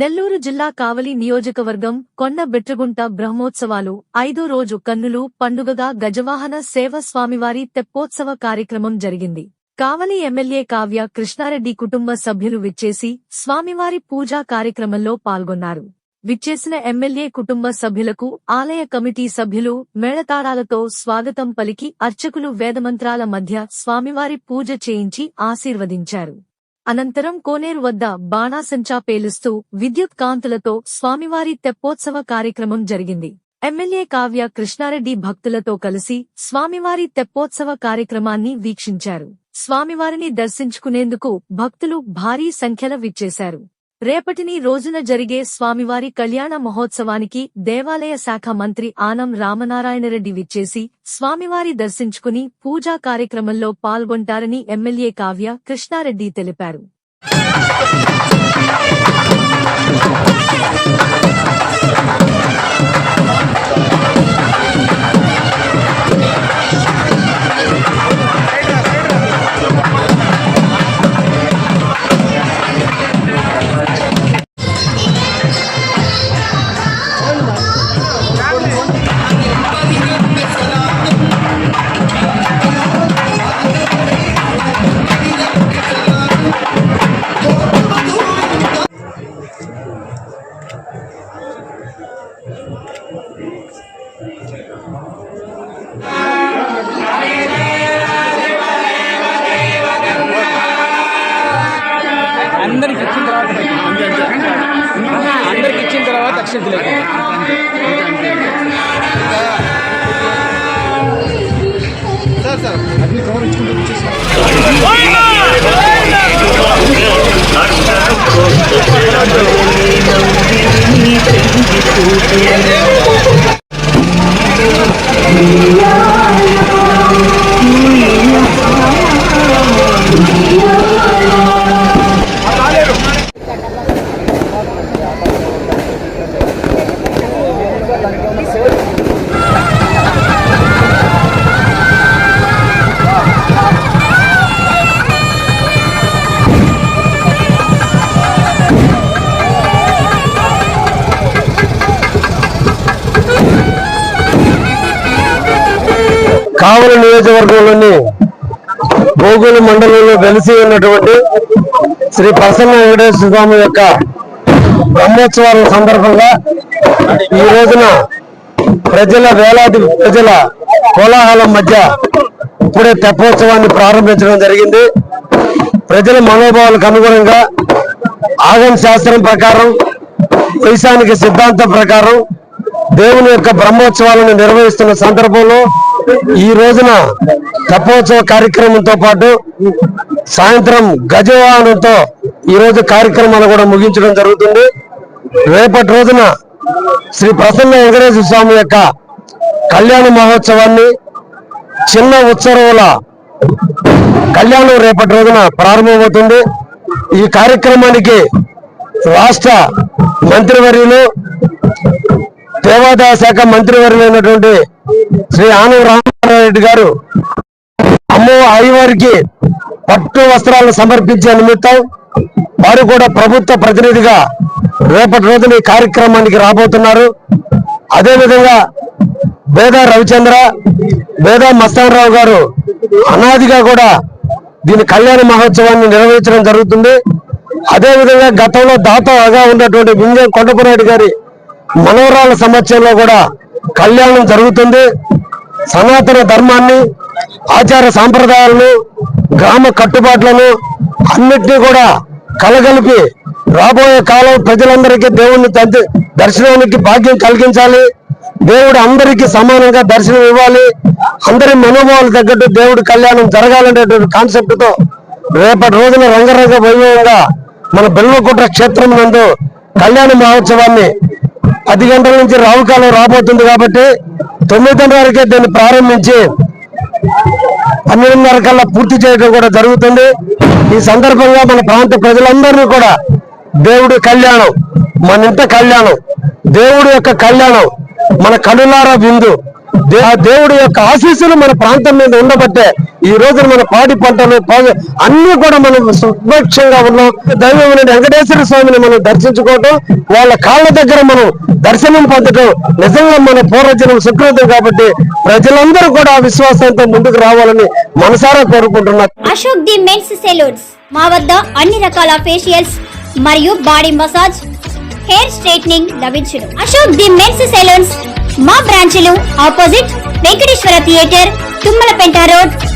నెల్లూరు జిల్లా కావలి నియోజకవర్గం కొండ బెట్రగుంట బ్రహ్మోత్సవాలు ఐదో రోజు కన్నులు పండుగగా గజవాహన సేవ స్వామివారి తెప్పోత్సవ కార్యక్రమం జరిగింది. కావలి ఎమ్మెల్యే కావ్య కృష్ణారెడ్డి కుటుంబ సభ్యులు విచ్చేసి స్వామివారి పూజా కార్యక్రమంలో పాల్గొన్నారు. విచ్చేసిన ఎమ్మెల్యే కుటుంబ సభ్యులకు ఆలయ కమిటీ సభ్యులు మేళతాళాలతో స్వాగతం పలికి అర్చకులు వేదమంత్రాల మధ్య స్వామివారి పూజ చేయించి ఆశీర్వదించారు. అనంతరం కోనేరు వద్ద బాణాసంచా పేలుస్తూ విద్యుత్ కాంతులతో స్వామివారి తెప్పోత్సవ కార్యక్రమం జరిగింది. ఎమ్మెల్యే కావ్య కృష్ణారెడ్డి భక్తులతో కలిసి స్వామివారి తెప్పోత్సవ కార్యక్రమాన్ని వీక్షించారు. స్వామివారిని దర్శించుకునేందుకు భక్తులు భారీ సంఖ్యలో విచ్చేశారు. రేపటిని రోజున జరిగే స్వామివారి కళ్యాణ మహోత్సవానికి దేవాలయ శాఖ మంత్రి ఆనం రామనారాయణరెడ్డి విచ్చేసి స్వామివారి దర్శించుకుని పూజా కార్యక్రమంలో పాల్గొంటారని ఎమ్మెల్యే కావ్య కృష్ణారెడ్డి తెలిపారు. సాక్ష్యం అన్ని కవర్ ఇచ్చుకుంటూ వచ్చేసాం కావలి నియోజకవర్గంలోని గోగుల మండలంలో వెలిసి ఉన్నటువంటి శ్రీ ప్రసన్న వెంకటేశ్వర స్వామి యొక్క బ్రహ్మోత్సవాల సందర్భంగా ఈ రోజున ప్రజల వేలాది ప్రజల కోలాహలం మధ్య ఇప్పుడే తెప్పోత్సవాన్ని ప్రారంభించడం జరిగింది. ప్రజల మనోభావాలకు అనుగుణంగా ఆగమ శాస్త్రం ప్రకారం వైశానిక సిద్ధాంతం ప్రకారం దేవుని యొక్క బ్రహ్మోత్సవాలను నిర్వహిస్తున్న సందర్భంలో ఈ రోజున తెప్పోత్సవ కార్యక్రమంతో పాటు సాయంత్రం గజవాహనంతో ఈ రోజు కార్యక్రమాలు కూడా ముగించడం జరుగుతుంది. రేపటి రోజున శ్రీ ప్రసన్న వెంకటేశ్వర స్వామి యొక్క కళ్యాణ మహోత్సవాన్ని చిన్న ఉత్సవాల కళ్యాణం రేపటి రోజున ప్రారంభమవుతుంది. ఈ కార్యక్రమానికి రాష్ట్ర మంత్రివర్యులు దేవాదాయ శాఖ మంత్రివర్యులైనటువంటి శ్రీ ఆనం రామారెడ్డి గారు అమ్మో అయ్యవారికి పట్టు వస్త్రాలను సమర్పించే నిమిత్తం వారు కూడా ప్రభుత్వ ప్రతినిధిగా రేపటి రోజున ఈ కార్యక్రమానికి రాబోతున్నారు. అదేవిధంగా వేద రవిచంద్ర వేద మస్తానరావు గారు అనాదిగా కూడా దీని కళ్యాణ మహోత్సవాన్ని నిర్వహించడం జరుగుతుంది. అదేవిధంగా గతంలో దాతగా ఉన్నటువంటి వింజం కొండపురాయుడు గారి మనోరాల సమక్షంలో కూడా కళ్యాణం జరుగుతుంది. సనాతన ధర్మాన్ని ఆచార సాంప్రదాయాలను గ్రామ కట్టుబాట్లను అన్నిటినీ కూడా కలగలిపి రాబోయే కాలం ప్రజలందరికీ దేవుణ్ణి తండ్రి దర్శనానికి భాగ్యం కలిగించాలి. దేవుడు అందరికీ సమానంగా దర్శనం ఇవ్వాలి. అందరి మనోభావాలు తగ్గట్టు దేవుడి కళ్యాణం జరగాలనేటువంటి కాన్సెప్ట్తో రేపటి రోజున రంగరంగ వైభవంగా మన బెల్వకుట్ర క్షేత్రం నందు కళ్యాణ మహోత్సవాన్ని పది గంటల నుంచి రావు కాలం రాబోతుంది కాబట్టి తొమ్మిది వరకే దీన్ని ప్రారంభించి పన్నెండున్నర కల్లా పూర్తి చేయడం కూడా జరుగుతుంది. ఈ సందర్భంగా మన ప్రాంత ప్రజలందరినీ కూడా దేవుడి కళ్యాణం మన ఇంత కళ్యాణం దేవుడి యొక్క కళ్యాణం మన కనులారా విందు దే- దేవుడి యొక్క ఆశీస్సులు మన ప్రాంతం మీద ఉండబట్టే ఈ రోజున మన పాడి పంటలు పా- అన్ని కూడా మనం సుభిక్షంగా ఉన్నాం. దైవం వెంకటేశ్వర స్వామిని మనం దర్శించుకోవటం వాళ్ళ కాళ్ళ దగ్గర మనం దర్శనం పొందటం నిజంగా మన పూర్వజనం సుకృతం కాబట్టి ప్రజలందరూ కూడా ఆ విశ్వాసంతో ముందుకు రావాలని మనసారా కోరుకుంటున్నా. అశోక్ ది మెన్స్ సెలూన్స్ మా వద్ద అన్ని రకాల ఫేషియల్స్ మరియు బాడీ మసాజ్ హెయిర్ స్ట్రైట్నింగ్ లభించును. అశోక్ ది మెన్స్ సెలూన్స్ మా బ్రాంచ్లు opposite Venkateswara theatre Tummalapenta road.